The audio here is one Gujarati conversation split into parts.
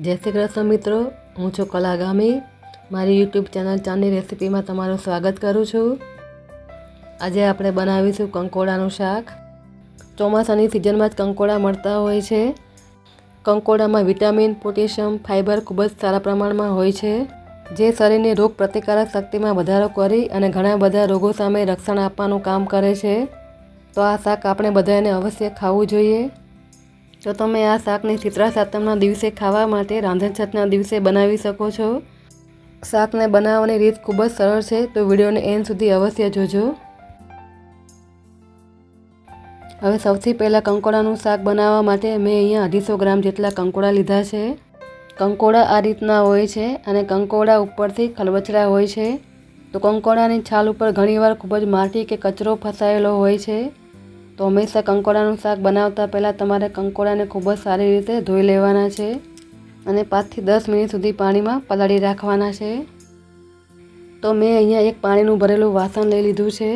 જય શ્રી કૃષ્ણ મિત્રો, હું છું કલાગામી. મારી યુટ્યુબ ચેનલ ચાની રેસિપીમાં તમારું સ્વાગત કરું છું. આજે આપણે બનાવીશું કંકોડાનું શાક. ચોમાસાની સિઝનમાં જ કંકોડા મળતા હોય છે. કંકોડામાં વિટામિન, પોટેશિયમ ફાઇબર ખૂબ જ સારા પ્રમાણમાં હોય છે. જે શરીરની રોગ પ્રતિકારક શક્તિમાં વધારો કરી અને ઘણા બધા રોગો સામે રક્ષણ આપવાનું કામ કરે છે. તો આ શાક આપણે બધાને અવશ્ય ખાવું જોઈએ. તો તમે આ શાકને ચિત્રા સાતમના દિવસે ખાવા માટે રાંધણ છતના દિવસે બનાવી શકો છો. શાકને બનાવવાની રીત ખૂબ જ સરળ છે, તો વિડીયોને એન્ડ સુધી અવશ્ય જોજો. હવે સૌથી પહેલાં કંકોડાનું શાક બનાવવા માટે મેં અહીંયા અઢીસો ગ્રામ જેટલા કંકોડા લીધા છે. કંકોડા આ રીતના હોય છે અને કંકોડા ઉપરથી ખલબચડા હોય છે. તો કંકોડાની છાલ ઉપર ઘણીવાર ખૂબ જ માટી કે કચરો ફસાયેલો હોય છે. તો હંમેશા કંકોડાનું શાક બનાવતા પહેલાં તમારે કંકોડાને ખૂબ જ સારી રીતે ધોઈ લેવાના છે અને પાંચથી દસ મિનિટ સુધી પાણીમાં પલાળી રાખવાના છે. તો મેં અહીંયા એક પાણીનું ભરેલું વાસણ લઈ લીધું છે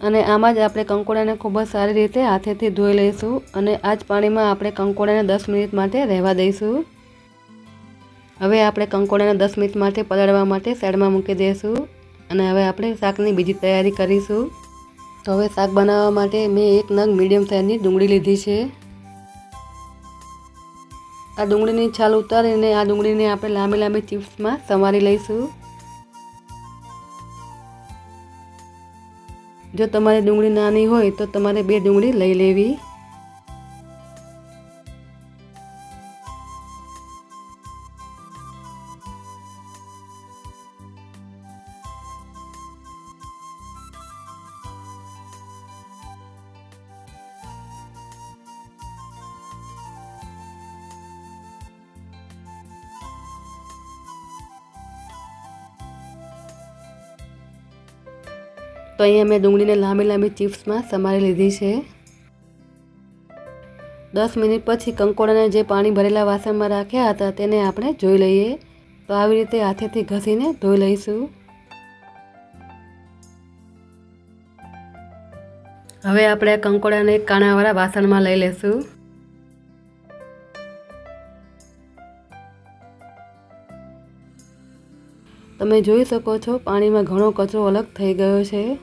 અને આમાં જ આપણે કંકોડાને ખૂબ જ સારી રીતે હાથેથી ધોઈ લઈશું અને આ જ પાણીમાં આપણે કંકોડાને દસ મિનિટ માટે રહેવા દઈશું. હવે આપણે કંકોડાને દસ મિનિટ માટે પલાળવા માટે સાઈડમાં મૂકી દઈશું અને હવે આપણે શાકની બીજી તૈયારી કરીશું. તો હવે શાક બનાવવા માટે મેં એક નંગ મીડિયમ સાઇઝની ડુંગળી લીધી છે. આ ડુંગળીની છાલ ઉતારીને આ ડુંગળીને આપણે લાંબી લાંબી ચિપ્સમાં સમારી લઈશું. જો તમારી ડુંગળી નાની હોય તો તમારે બે ડુંગળી લઈ લેવી. તો અહીંયા મેં ડુંગળીને લાંબી લાંબી ચિપ્સમાં સમારી લીધી છે. દસ મિનિટ પછી કંકોડાને જે પાણી ભરેલા વાસણમાં રાખ્યા હતા તેને આપણે જોઈ લઈએ. તો આવી રીતે હાથેથી ઘસીને ધોઈ લઈશું. હવે આપણે કંકોડાને કાણાવાળા વાસણમાં લઈ લઈશું તમે જોઈ શકો છો, પાણીમાં ઘણો કચરો અલગ થઈ ગયો છે.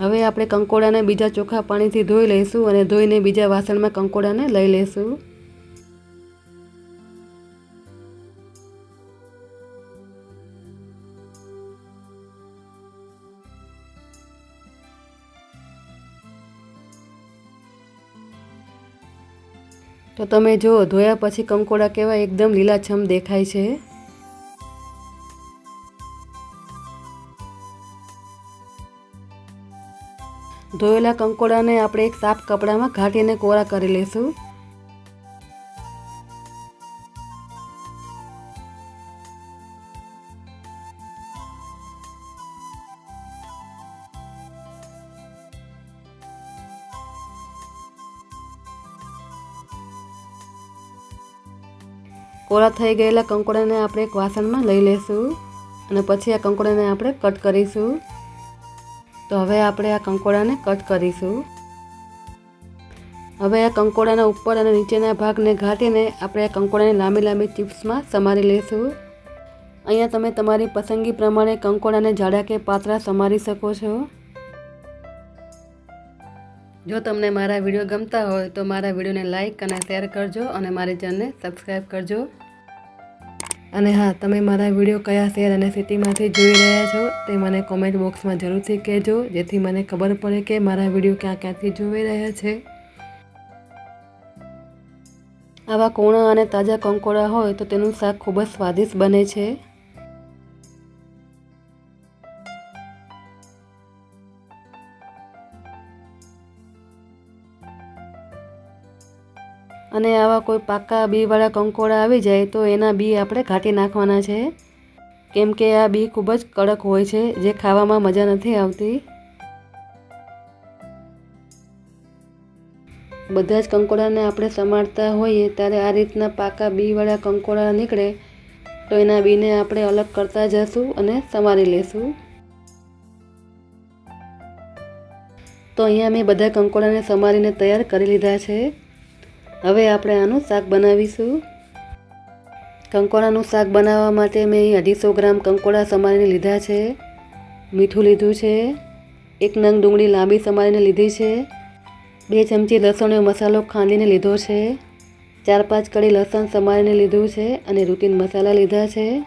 હવે આપણે કંકોડાને બીજા ચોખ્ખા પાણીથી ધોઈ લઈશું અને ધોઈને બીજા વાસણમાં કંકોડાને લઈ લઈશું. તો તમે જુઓ ધોયા પછી કંકોડા કેવા એકદમ લીલાછમ દેખાય છે. ધોયેલા કંકોડાને આપણે એક સાફ કપડામાં ઘાટીને કોરા કરી લઈશું કોરા થઈ ગયેલા કંકોડાને આપણે એક વાસણમાં લઈ લઈશું અને પછી આ કંકોડાને આપણે કટ કરીશું. તો હવે આપણે આ કંકોડાને કટ કરીશું. હવે આ કંકોડાના ઉપર અને નીચેના ભાગને ઘાટીને આપણે આ કંકોડાની લાંબી લાંબી ચિપ્સમાં સમારી લઈશું અહીંયા તમે તમારી પસંદગી પ્રમાણે કંકોડાને જાડા કે પાતળા સમારી શકો છો. જો તમને મારા વીડિયો ગમતા હોય તો મારા વિડીયોને લાઇક અને શેર કરજો અને મારી ચેનલને સબસ્ક્રાઈબ કરજો. અને હા, તમે મારા વીડિયો કયા શહેર અને સિટીમાંથી જોઈ રહ્યા છો તે મને કોમેન્ટ બોક્સમાં જરૂરથી કહેજો, જેથી મને ખબર પડે કે મારા વીડિયો ક્યાં ક્યાંથી જોઈ રહ્યા છે. આવા કોણા અને તાજા કંકોડા હોય તો તેનું શાક ખૂબ જ સ્વાદિષ્ટ બને છે. અને આવા કોઈ પાકા બીવાળા કંકોડા આવી જાય તો એના બી આપણે ઘાટી નાખવાના છે. કેમ કે આ બી ખૂબ જ કડક હોય છે, જે ખાવામાં મજા નથી આવતી. બધા જ કંકોડાને આપણે સમારતા હોઈએ ત્યારે આ રીતના પાકા બીવાળા કંકોડા નીકળે તો એના બીને આપણે અલગ કરતા જશું અને સમારી લેશું. તો અહીંયા મેં બધા કંકોડાને સમારીને તૈયાર કરી લીધા છે. હવે આપણે આનું શાક બનાવીશું. કંકોડાનું શાક બનાવવા માટે મેં અઢીસો ગ્રામ કંકોડા સમારીને લીધા છે. મીઠું લીધું છે. એક નંગ ડુંગળી લાંબી સમારીને લીધી છે. બે ચમચી લસણનો મસાલો ખાંડીને લીધો છે. ચાર પાંચ કળી લસણ સમારીને લીધું છે અને રૂટીન મસાલા લીધા છે.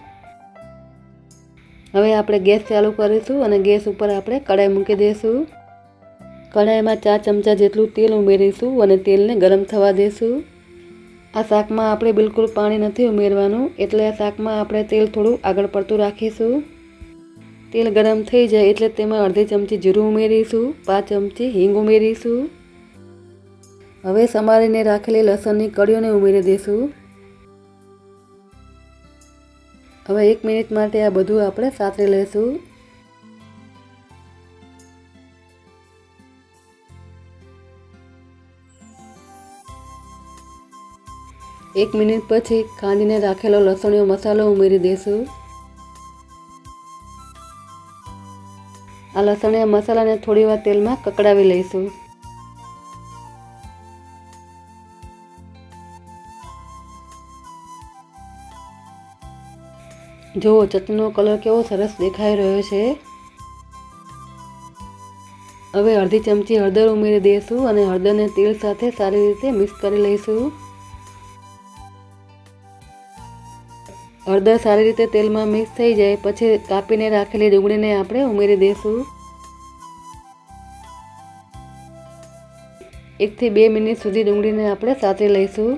હવે આપણે ગેસ ચાલુ કરીશું અને ગેસ ઉપર આપણે કડાઈ મૂકી દઈશું. કઢાઈમાં ચાર ચમચા જેટલું તેલ ઉમેરીશું અને તેલને ગરમ થવા દઈશું આ શાકમાં આપણે બિલકુલ પાણી નથી ઉમેરવાનું, એટલે આ શાકમાં આપણે તેલ થોડું આગળ પડતું રાખીશું. તેલ ગરમ થઈ જાય એટલે તેમાં અડધી ચમચી જીરું ઉમેરીશું, પાંચ ચમચી હિંગ ઉમેરીશું. હવે સમારીને રાખેલી લસણની કળીઓને ઉમેરી દઈશું હવે એક મિનિટ માટે આ બધું આપણે સાતરી લઈશું. એક મિનિટ પછી કાંદીને રાખેલો લસણીયો મસાલો ઉમેરી દઈશું આ લસણીયા મસાલાને થોડી વાર તેલમાં કકડાવી લઈશું. જુઓ, ચટણીનો કલર કેવો સરસ દેખાઈ રહ્યો છે. હવે અડધી ચમચી હળદર ઉમેરી દઈશું અને હળદરને તેલ સાથે સારી રીતે મિક્સ કરી લઈશું. હળદર સારી રીતે તેલમાં મિક્સ થઈ જાય, પછી કાપીને રાખેલી ડુંગળીને આપણે ઉમેરી દઈશું એકથી બે મિનિટ સુધી ડુંગળીને આપણે સાતરી લઈશું.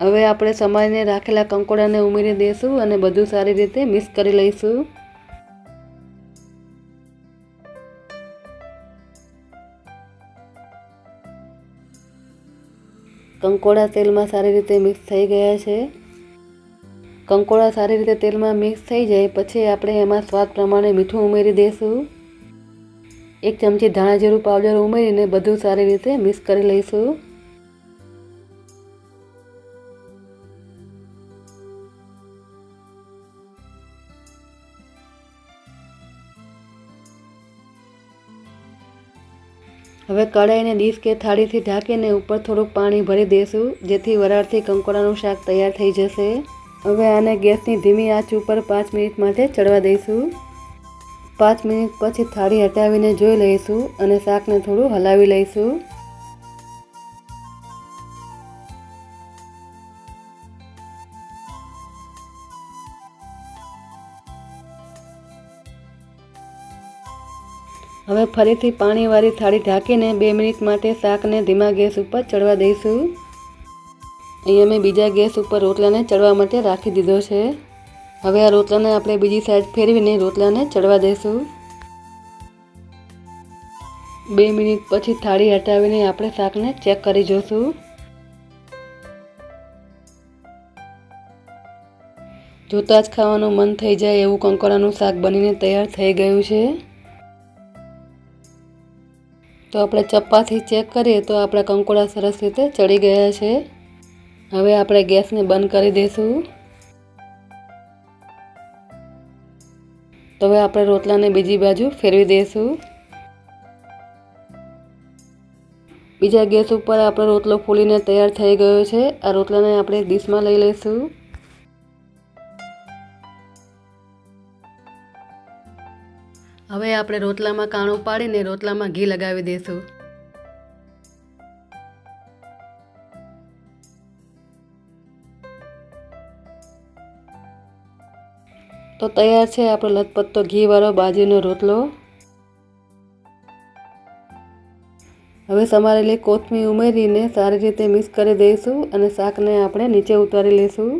હવે આપણે સમારીને રાખેલા કંકોડાને ઉમેરી દઈશું અને બધું સારી રીતે મિક્સ કરી લઈશું. કંકોડા તેલમાં સારી રીતે મિક્સ થઈ ગયા છે. કંકોડા સારી રીતે તેલમાં મિક્સ થઈ જાય, પછી આપણે એમાં સ્વાદ પ્રમાણે મીઠું ઉમેરી દઈશું. એક ચમચી ધાણા જીરું પાવડર ઉમેરીને બધું સારી રીતે મિક્સ કરી લઈશું. હવે કઢાઈને ડીશ કે થાળીથી ઢાંકીને ઉપર થોડુંક પાણી ભરી દઈશું જેથી વરાળથી કંકોડાનું શાક તૈયાર થઈ જશે. હવે આને ગેસની ધીમી આંચ ઉપર પાંચ મિનિટ માટે ચડવા દઈશું. પાંચ મિનિટ પછી થાળી હટાવીને જોઈ લઈશું અને શાકને થોડું હલાવી લઈશું. હવે ફરીથી પાણીવાળી થાળી ઢાંકીને બે મિનિટ માટે શાકને ધીમા ગેસ ઉપર ચડવા દઈશું. અહીંયા મેં બીજા ગેસ ઉપર રોટલાને ચડવા માટે રાખી દીધો છે. હવે આ રોટલાને આપણે બીજી સાઈડ ફેરવીને રોટલાને ચડવા દઈશું. બે મિનિટ પછી થાળી હટાવીને આપણે શાકને ચેક કરી જોઈશું જોતાં જ ખાવાનું મન થઈ જાય એવું કંકોડાનું શાક બનીને તૈયાર થઈ ગયું છે. તો આપણે ચપ્પાથી ચેક કરીએ તો આપણા કંકોડા સરસ રીતે ચડી ગયા છે. હવે આપણે ગેસને બંધ કરી દઈશું. તો હવે આપણે રોટલાને બીજી બાજુ ફેરવી દઈશું. બીજા ગેસ ઉપર આપણો રોટલો ફૂલીને તૈયાર થઈ ગયો છે. આ રોટલાને આપણે ડીશમાં લઈ લઈશું. હવે આપણે રોટલામાં કાણું પાડીને રોટલામાં ઘી લગાવી દઈશું તો તૈયાર છે આપણો લથપથતો ઘીવાળો બાજરીનો રોટલો. હવે સમારેલી કોથમીર ઉમેરીને સારી રીતે મિક્સ કરી દઈશું અને શાકને આપણે નીચે ઉતારી લઈશું.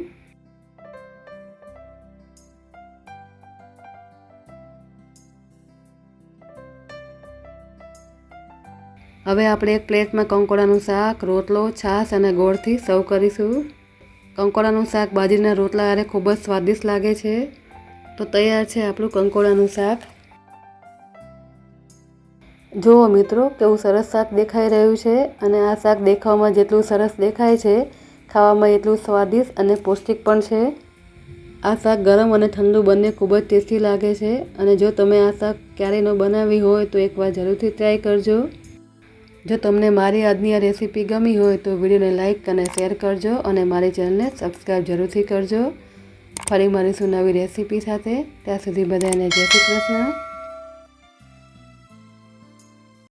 હવે આપણે એક પ્લેટમાં કંકોડાનું શાક, રોટલો, છાશ અને ગોળથી સર્વ કરીશું. કંકોડાનું શાક બાજરીના રોટલા હારે ખૂબ જ સ્વાદિષ્ટ લાગે છે. તો તૈયાર છે આપણું કંકોડાનું શાક. જુઓ મિત્રો, કેવું સરસ શાક દેખાઈ રહ્યું છે અને આ શાક દેખાવામાં જેટલું સરસ દેખાય છે, ખાવામાં એટલું સ્વાદિષ્ટ અને પૌષ્ટિક પણ છે. આ શાક ગરમ અને ઠંડુ બંને ખૂબ જ ટેસ્ટી લાગે છે અને જો તમે આ શાક ક્યારેય ન બનાવી હોય તો એકવાર જરૂરથી ટ્રાય કરજો. જો તમને મારી આજની આ રેસીપી ગમી હોય તો વિડીયોને લાઇક અને શેર કરજો અને મારી ચેનલને સબસ્ક્રાઈબ જરૂરથી કરજો. ફરી મળીશું નવી રેસીપી સાથે. ત્યાં સુધી બધાને જય શ્રી કૃષ્ણ.